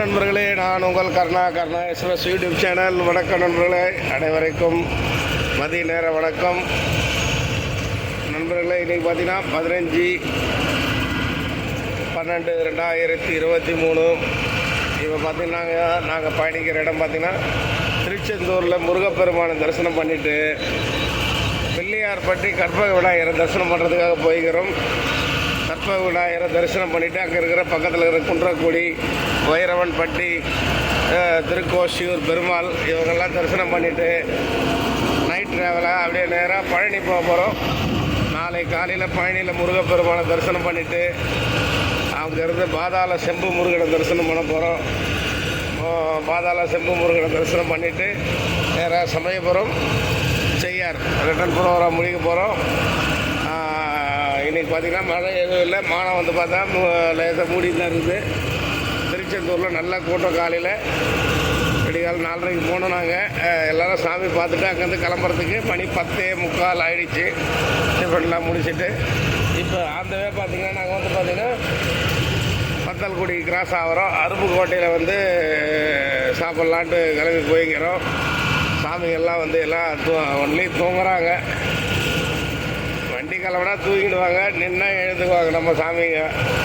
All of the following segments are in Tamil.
நண்பர்களே நான் உங்கள் கர்ணா கர்ணா யூடியூப் சேனல். வணக்கம் நண்பர்களே. அனைவருக்கும் மதிய நேர வணக்கம். நண்பர்களே இன்றைக்கி பார்த்தீங்கன்னா பதினஞ்சு பன்னெண்டு ரெண்டாயிரத்தி இருபத்தி மூணு. இப்போ பார்த்தீங்கன்னா நாங்கள் பயணிக்கிற இடம் பார்த்தீங்கன்னா திருச்செந்தூரில் முருகப்பெருமானை தரிசனம் பண்ணிவிட்டு பிள்ளையார்பட்டி கற்பக விநாயகரை தரிசனம் பண்ணுறதுக்காக போய்க்கிறோம். கற்பக விநாயகரை தரிசனம் பண்ணிவிட்டு அங்கே இருக்கிற பக்கத்தில் இருக்கிற குன்றக்குடி வைரவன்பட்டி பட்டி திருக்கோஷியூர் பெருமாள் இவங்கெல்லாம் தரிசனம் பண்ணிவிட்டு நைட் ட்ராவலாக அப்படியே நேராக பழனி போக போகிறோம் நாளை காலையில் பழனியில் முருகப்பெருமானை தரிசனம் பண்ணிவிட்டு அங்கேருந்து பாதாள செம்பு முருகனை தரிசனம் பண்ண போகிறோம் பாதாள செம்பு முருகனை தரிசனம் பண்ணிவிட்டு நேராக சமயபுரம் செய்யார் ரிட்டன் ப்ரோக்ராம் முடிக்க போகிறோம் இன்றைக்கி பார்த்தீங்கன்னா மழை எதுவும் இல்லை. மானம் வந்து பார்த்தா லேசாக மூடி தான் இருக்குது. திருச்செந்தூரில் நல்லா கூட்டம் காலையில். விடிகால் நாலரைக்கு போனோம் நாங்கள் எல்லாரும் சாமி பார்த்துட்டு அங்கேருந்து கிளம்புறதுக்கு மணி பத்தே முக்கால் ஆயிடுச்சு. டிஃபன்லாம் முடிச்சுட்டு. இப்போ ஆந்தவே பார்த்திங்கன்னா நாங்கள் வந்து பார்த்தீங்கன்னா பத்தல்குடி கிராஸ் ஆகிறோம் அருப்புக்கோட்டையில் வந்து சாப்பிட்லான்ட்டு கிளம்பி போய்க்கிறோம் சாமிகள்லாம் வந்து எல்லாம் தூ ஒன்லி தூங்குறாங்க. வண்டி தூக்கிடுவாங்க தூங்கிடுவாங்க நின்னா நம்ம சாமிங்க.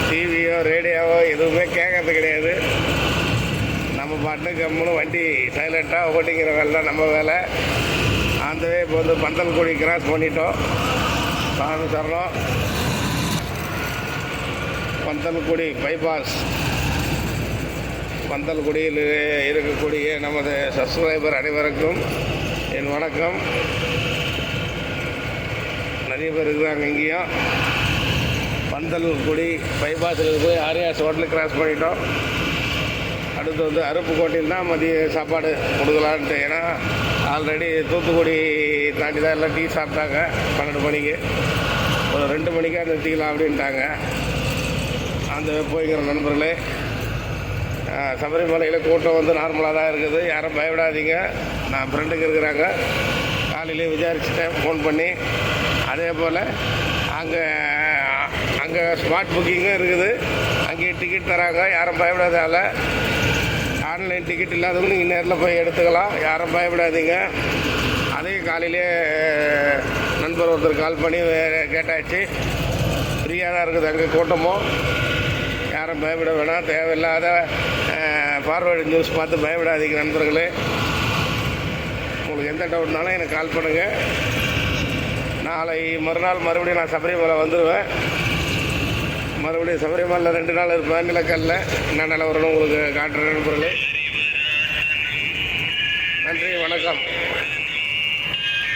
டிவியோ ரேடியோவோ எதுவுமே கேட்கறது கிடையாது. நம்ம பாட்டு கம்முன்னு வண்டி சைலண்ட்டாக ஓட்டிக்கிற வேலை தான் நம்ம வேலை. ஆந்தவே இப்போ வந்து பந்தல்குடி கிராஸ் பண்ணிட்டோம். சாமி சரணம். பந்தல்குடி பைபாஸ் பந்தல்குடியில் இருக்கக்கூடிய நமது சப்ஸ்கிரைபர் அனைவருக்கும் என் வணக்கம். நிறைய பேர் இருக்கிறாங்க இங்கேயும் பந்தல்குடி பைபாஸில் போய் ஆரியாஸ் ஹோட்டலுக்கு கிராஸ் பண்ணிட்டோம். அடுத்து வந்து அருப்புக்கோட்டையில் தான் மதிய சாப்பாடு கொடுக்கலான்ட்டு. ஏன்னா ஆல்ரெடி தூத்துக்குடி தாண்டி தான் எல்லாம் டீ சாப்பிட்டாங்க. பன்னெண்டு மணிக்கு. ஒரு ரெண்டு மணிக்கா நிறுத்திக்கலாம் அப்படின்ட்டாங்க. அந்த போய்க்கிற நண்பர்களே சபரிமலையில் கூட்டம் வந்து நார்மலாக தான் இருக்குது. யாரும் பயப்படாதீங்க. நான் ஃப்ரெண்டுக்கு இருக்கிறாங்க. காலையிலே விசாரிச்சுட்டேன். ஃபோன் பண்ணி அதே போல் அங்கே அங்கே ஸ்மார்ட் புக்கிங்கும் இருக்குது. அங்கேயே டிக்கெட் தராங்க. யாரும் பயப்படாதால ஆன்லைன் டிக்கெட் இல்லாதவங்க நீங்கள் நேரில் போய் எடுத்துக்கலாம். யாரும் பயப்படாதீங்க. அதையும் காலையிலே நண்பர் ஒருத்தர் கால் பண்ணி கேட்டாச்சு. ஃப்ரீயாக தான் இருக்குது அங்கே கூட்டமும் யாரும் பயப்பட வேணாம். தேவையில்லாத ஃபார்வேர்டு நியூஸ் பார்த்து பயப்படாதீங்க நண்பர்களே. உங்களுக்கு எந்த டவுட்னாலும் எனக்கு கால் பண்ணுங்கள் நாளை மறுநாள் மறுபடியும் நான் சபரிமலை வந்துடுவேன் மறுபடியும் சபரிமலையில் ரெண்டு நாள் இருப்பேன் நிலக்கல்ல. என்ன நிலவரணும் உங்களுக்கு காட்டுறேன் நண்பர்களே நன்றி வணக்கம்.